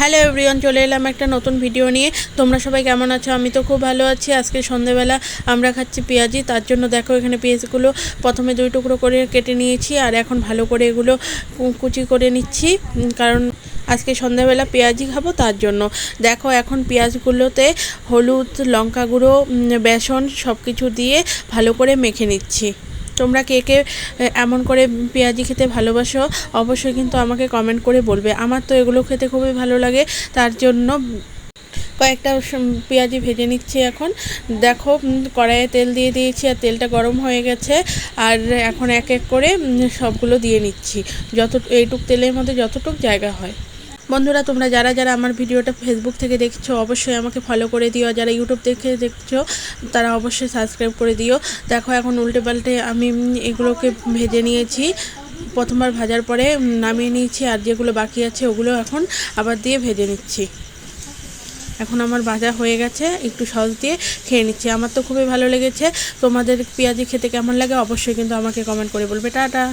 Hello everyone, চলে এলাম একটা নতুন ভিডিও নিয়ে। তোমরা সবাই কেমন আছো? আমি তো খুব ভালো আছি। আজকে সন্ধেবেলা আমরা খাচ্ছি পেঁয়াজি। তার জন্য দেখো এখানে পেঁয়াজগুলো প্রথমে দুই টুকরো করে কেটে নিয়েছি আর এখন ভালো করে এগুলো কুচি করে নিচ্ছি। কারণ আজকে সন্ধ্যাবেলা পেঁয়াজি খাব তার জন্য। দেখো এখন পেঁয়াজগুলোতে হলুদ, লঙ্কা গুঁড়ো বেসন সব কিছু দিয়ে ভালো করে মেখে নিচ্ছি। তোমরা কে কে এমন করে পেঁয়াজি খেতে ভালোবাসো, অবশ্যই কিন্তু আমাকে কমেন্ট করে বলবে। আমার তো এগুলো খেতে খুবই ভালো লাগে, তার জন্য কয়েকটা পেঁয়াজি ভেজে নিচ্ছি এখন। দেখো কড়াইয়ে তেল দিয়ে দিয়েছি আর তেলটা গরম হয়ে গেছে, আর এখন এক এক করে সবগুলো দিয়ে নিচ্ছি। যত এইটুক তেলের মধ্যে যতটুক জায়গা হয়। বন্ধুরা, তোমরা যারা যারা আমার ভিডিওটা ফেসবুক থেকে দেখছ, অবশ্যই আমাকে ফলো করে দিও। যারা ইউটিউব থেকে দেখছ, তারা অবশ্যই সাবস্ক্রাইব করে দিও। দেখো, এখন উল্টে পাল্টে আমি এগুলোকে ভেজে নিয়েছি। প্রথমবার ভাজার পরে নামিয়ে নিয়েছি, আর যেগুলো বাকি আছে ওগুলো এখন আবার দিয়ে ভেজে নিচ্ছি। এখন আমার ভাজা হয়ে গেছে, একটু সস দিয়ে খেয়ে নিচ্ছি। আমার তো খুবই ভালো লেগেছে। তোমাদের পেঁয়াজি খেতে কেমন লাগে অবশ্যই কিন্তু আমাকে কমেন্ট করে বলবে। টাটা!